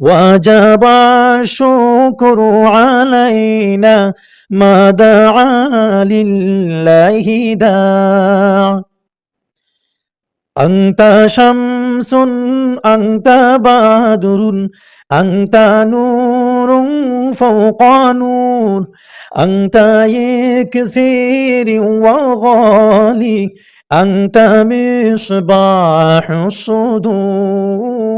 وجب الشكر علينا ما دعا لله داع أنت شمس أنت بدر أنت نور فوق نور أنت يكسير وغالي أنت مصباح الصدور